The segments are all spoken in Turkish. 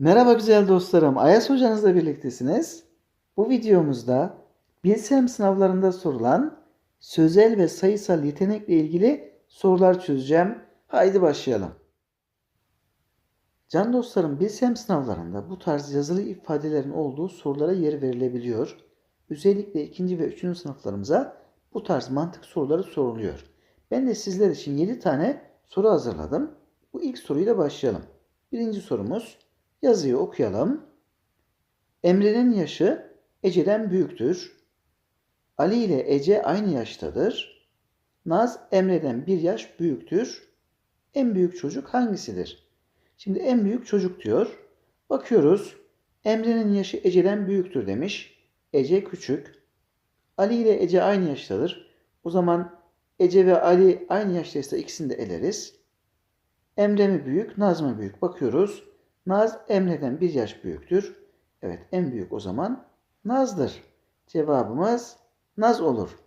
Merhaba güzel dostlarım. Ayas hocanızla birliktesiniz. Bu videomuzda Bilsem sınavlarında sorulan sözel ve sayısal yetenekle ilgili sorular çözeceğim. Haydi başlayalım. Can dostlarım Bilsem sınavlarında bu tarz yazılı ifadelerin olduğu sorulara yer verilebiliyor. Özellikle ikinci ve üçüncü sınıflarımıza bu tarz mantık soruları soruluyor. Ben de sizler için 7 tane soru hazırladım. Bu ilk soruyla başlayalım. Birinci sorumuz Yazıyı okuyalım. Emre'nin yaşı Ece'den büyüktür. Ali ile Ece aynı yaştadır. Naz Emre'den bir yaş büyüktür. En büyük çocuk hangisidir? Şimdi en büyük çocuk diyor. Bakıyoruz. Emre'nin yaşı Ece'den büyüktür demiş. Ece küçük. Ali ile Ece aynı yaştadır. O zaman Ece ve Ali aynı yaştaysa ikisini de eleriz. Emre mi büyük, Naz mı büyük? Bakıyoruz. Naz Emre'den bir yaş büyüktür. Evet en büyük o zaman Naz'dır. Cevabımız Naz olur.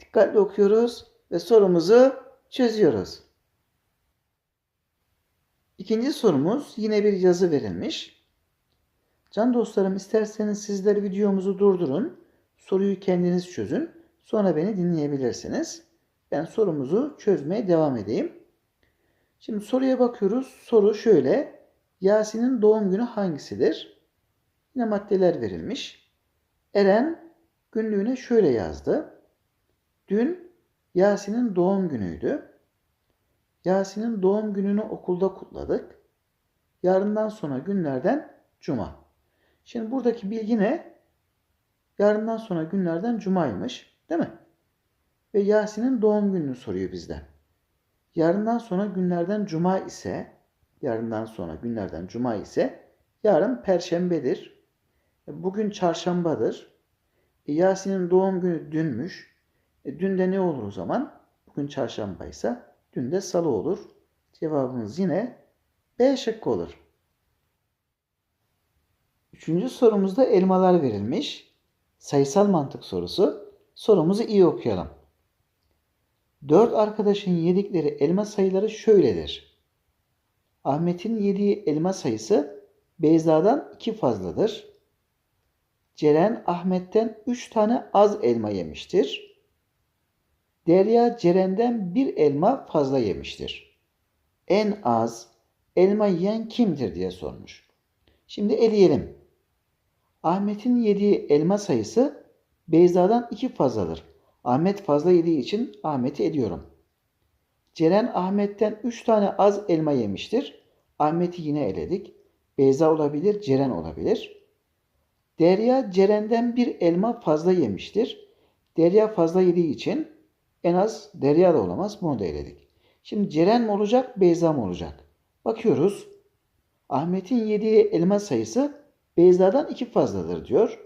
Dikkatli okuyoruz ve sorumuzu çözüyoruz. İkinci sorumuz yine bir yazı verilmiş. Can dostlarım isterseniz sizler videomuzu durdurun. Soruyu kendiniz çözün. Sonra beni dinleyebilirsiniz. Ben sorumuzu çözmeye devam edeyim. Şimdi soruya bakıyoruz. Soru şöyle. Yasin'in doğum günü hangisidir? Yine maddeler verilmiş. Eren günlüğüne şöyle yazdı. Dün Yasin'in doğum günüydü. Yasin'in doğum gününü okulda kutladık. Yarından sonra günlerden cuma. Şimdi buradaki bilgi ne? Yarından sonra günlerden cumaymış, değil mi? Ve Yasin'in doğum gününü soruyor bizden. Yarından sonra günlerden cuma ise yarından sonra günlerden cuma ise yarın perşembedir. Bugün çarşambadır. E, Yasin'in doğum günü dünmüş. E, dün de ne olur o zaman? Bugün çarşambaysa dün de salı olur. Cevabımız yine B şıkkı olur. Üçüncü sorumuzda elmalar verilmiş. Sayısal mantık sorusu. Sorumuzu iyi okuyalım. Dört arkadaşın yedikleri elma sayıları şöyledir. Ahmet'in yediği elma sayısı Beyza'dan iki fazladır. Ceren Ahmet'ten üç tane az elma yemiştir. Derya Ceren'den bir elma fazla yemiştir. En az elma yiyen kimdir diye sormuş. Şimdi eleyelim. Ahmet'in yediği elma sayısı Beyza'dan iki fazladır. Ahmet fazla yediği için Ahmet'i ediyorum. Ceren Ahmet'ten 3 tane az elma yemiştir. Ahmet'i yine eledik. Beyza olabilir, Ceren olabilir. Derya Ceren'den bir elma fazla yemiştir. Derya fazla yediği için en az Derya da olamaz. Bunu da eledik. Şimdi Ceren mi olacak, Beyza mı olacak? Bakıyoruz. Ahmet'in yediği elma sayısı Beyza'dan iki fazladır diyor.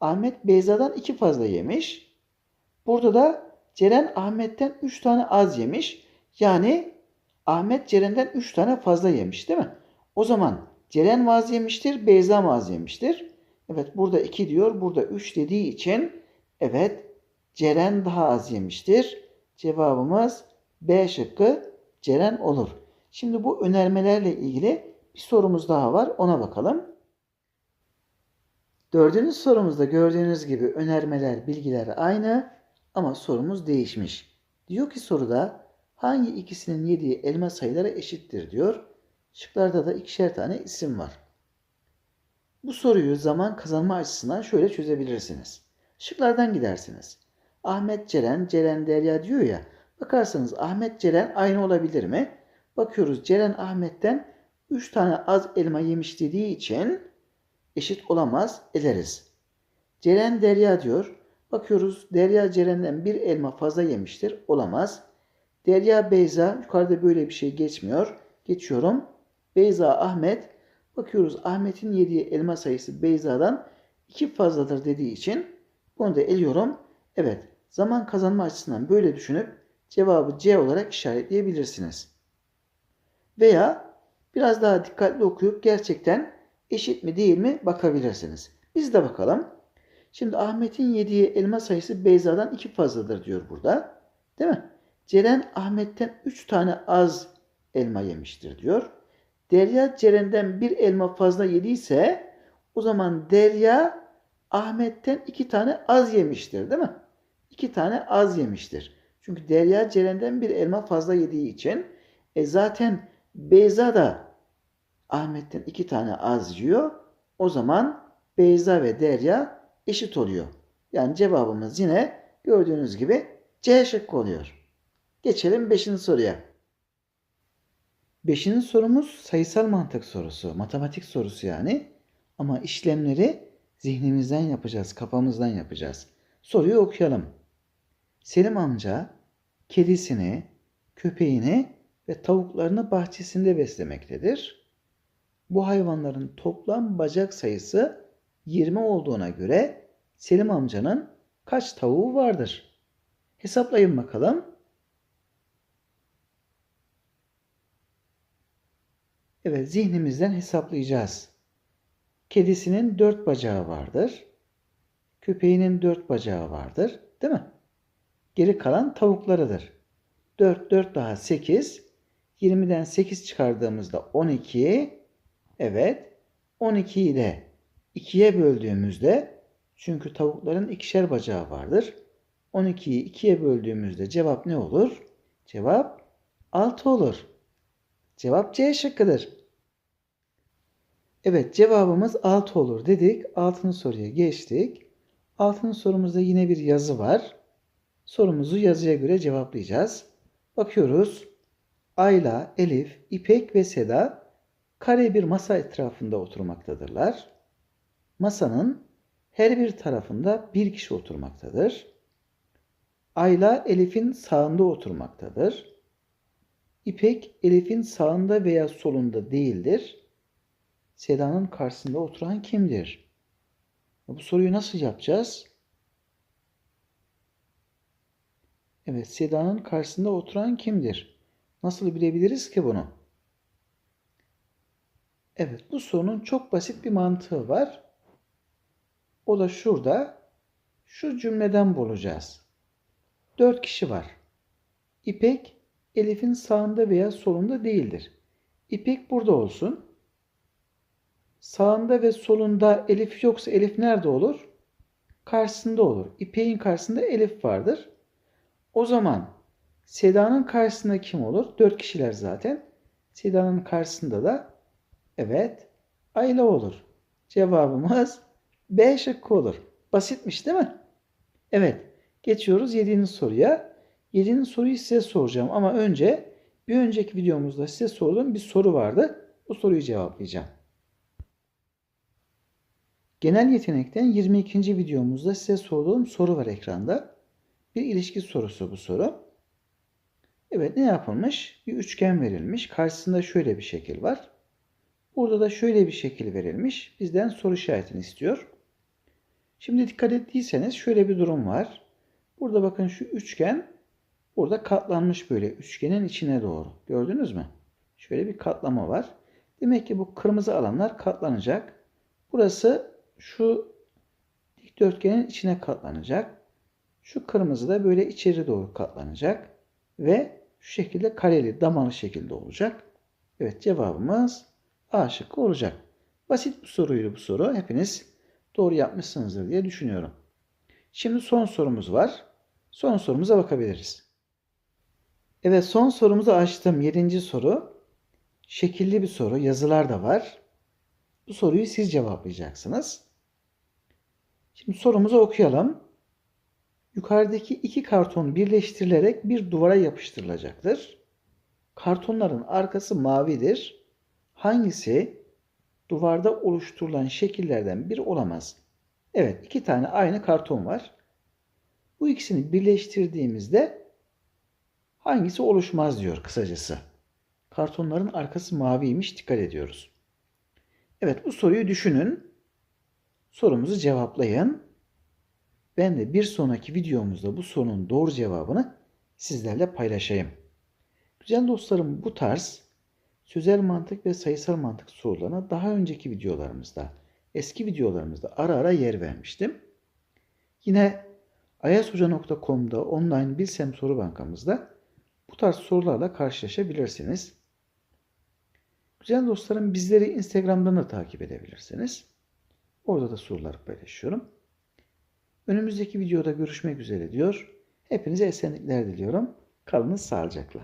Ahmet Beyza'dan iki fazla yemiş. Burada da Ceren Ahmet'ten 3 tane az yemiş. Yani Ahmet Ceren'den 3 tane fazla yemiş değil mi? O zaman Ceren vaz yemiştir, Beyza vaz yemiştir. Evet burada 2 diyor, burada 3 dediği için evet Ceren daha az yemiştir. Cevabımız B şıkkı Ceren olur. Şimdi bu önermelerle ilgili bir sorumuz daha var. Ona bakalım. Dördüncü sorumuzda gördüğünüz gibi önermeler, bilgiler aynı ama sorumuz değişmiş. Diyor ki soruda hangi ikisinin yediği elma sayıları eşittir diyor. Şıklarda da ikişer tane isim var. Bu soruyu zaman kazanma açısından şöyle çözebilirsiniz. Şıklardan gidersiniz. Ahmet Ceren, Ceren Derya diyor ya. Bakarsanız Ahmet Ceren aynı olabilir mi? Bakıyoruz Ceren Ahmet'ten 3 tane az elma yemiş dediği için eşit olamaz eleriz. Ceren Derya diyor. Bakıyoruz Derya Ceren'den bir elma fazla yemiştir. Olamaz. Derya Beyza yukarıda böyle bir şey geçmiyor. Geçiyorum. Beyza Ahmet. Bakıyoruz Ahmet'in yediği elma sayısı Beyza'dan iki fazladır dediği için bunu da eliyorum. Evet zaman kazanma açısından böyle düşünüp cevabı C olarak işaretleyebilirsiniz. Veya biraz daha dikkatli okuyup gerçekten eşit mi değil mi bakabilirsiniz. Biz de bakalım. Şimdi Ahmet'in yediği elma sayısı Beyza'dan iki fazladır diyor burada. Değil mi? Ceren Ahmet'ten üç tane az elma yemiştir diyor. Derya Ceren'den bir elma fazla yediyse o zaman Derya Ahmet'ten iki tane az yemiştir değil mi? İki tane az yemiştir. Çünkü Derya Ceren'den bir elma fazla yediği için e zaten Beyza da Ahmet'ten iki tane az yiyor. O zaman Beyza ve Derya eşit oluyor. Yani cevabımız yine gördüğünüz gibi C şıkkı oluyor. Geçelim 5. soruya. 5. sorumuz sayısal mantık sorusu, matematik sorusu yani. Ama işlemleri zihnimizden yapacağız, kafamızdan yapacağız. Soruyu okuyalım. Selim amca kedisini, köpeğini ve tavuklarını bahçesinde beslemektedir. Bu hayvanların toplam bacak sayısı 20 olduğuna göre Selim amcanın kaç tavuğu vardır? Hesaplayın bakalım. Evet, zihnimizden hesaplayacağız. Kedisinin dört bacağı vardır. Köpeğinin dört bacağı vardır. Değil mi? Geri kalan tavuklarıdır. 4, 4 daha 8. 20'den 8 çıkardığımızda 12. Evet. 12'yi de 2'ye böldüğümüzde çünkü tavukların ikişer bacağı vardır. 12'yi 2'ye böldüğümüzde cevap ne olur? Cevap 6 olur. Cevap C şıkkıdır. Evet cevabımız 6 olur dedik. 6. soruya geçtik. 6. sorumuzda yine bir yazı var. Sorumuzu yazıya göre cevaplayacağız. Bakıyoruz. Ayla, Elif, İpek ve Seda kare bir masa etrafında oturmaktadırlar. Masanın her bir tarafında bir kişi oturmaktadır. Ayla Elif'in sağında oturmaktadır. İpek Elif'in sağında veya solunda değildir. Seda'nın karşısında oturan kimdir? Bu soruyu nasıl yapacağız? Evet, Seda'nın karşısında oturan kimdir? Nasıl bilebiliriz ki bunu? Evet, bu sorunun çok basit bir mantığı var. O da şurada. Şu cümleden bulacağız. Dört kişi var. İpek, Elif'in sağında veya solunda değildir. İpek burada olsun. Sağında ve solunda Elif yoksa Elif nerede olur? Karşısında olur. İpek'in karşısında Elif vardır. O zaman Seda'nın karşısında kim olur? Dört kişiler zaten. Seda'nın karşısında da evet Ayla olur. Cevabımız B şıkkı olur. Basitmiş değil mi? Evet. Geçiyoruz 7. soruya. 7. soruyu size soracağım ama önce bir önceki videomuzda size sorduğum bir soru vardı. Bu soruyu cevaplayacağım. Genel yetenekten 22. videomuzda size sorduğum soru var ekranda. Bir ilişki sorusu bu soru. Evet ne yapılmış? Bir üçgen verilmiş. Karşısında şöyle bir şekil var. Burada da şöyle bir şekil verilmiş. Bizden soru işaretini istiyor. Şimdi dikkat ettiyseniz şöyle bir durum var. Burada bakın şu üçgen burada katlanmış böyle üçgenin içine doğru. Gördünüz mü? Şöyle bir katlama var. Demek ki bu kırmızı alanlar katlanacak. Burası şu dikdörtgenin içine katlanacak. Şu kırmızı da böyle içeri doğru katlanacak. Ve şu şekilde kareli, damalı şekilde olacak. Evet cevabımız A şıkkı olacak. Basit bir soruydu bu soru. Hepiniz doğru yapmışsınızdır diye düşünüyorum. Şimdi son sorumuz var. Son sorumuza bakabiliriz. Evet son sorumuzu açtım. Yedinci soru. Şekilli bir soru. Yazılar da var. Bu soruyu siz cevaplayacaksınız. Şimdi sorumuzu okuyalım. Yukarıdaki iki karton birleştirilerek bir duvara yapıştırılacaktır. Kartonların arkası mavidir. Hangisi duvarda oluşturulan şekillerden biri olamaz? Evet, iki tane aynı karton var. Bu ikisini birleştirdiğimizde hangisi oluşmaz diyor kısacası. Kartonların arkası maviymiş dikkat ediyoruz. Evet bu soruyu düşünün. Sorumuzu cevaplayın. Ben de bir sonraki videomuzda bu sorunun doğru cevabını sizlerle paylaşayım. Güzel dostlarım bu tarz sözel mantık ve sayısal mantık sorularına daha önceki videolarımızda, eski videolarımızda ara ara yer vermiştim. Yine ayashoca.com'da online Bilsem Soru Bankamızda bu tarz sorularla karşılaşabilirsiniz. Güzel dostlarım bizleri Instagram'dan da takip edebilirsiniz. Orada da sorular paylaşıyorum. Önümüzdeki videoda görüşmek üzere diyor. Hepinize esenlikler diliyorum. Kalın sağlıcakla.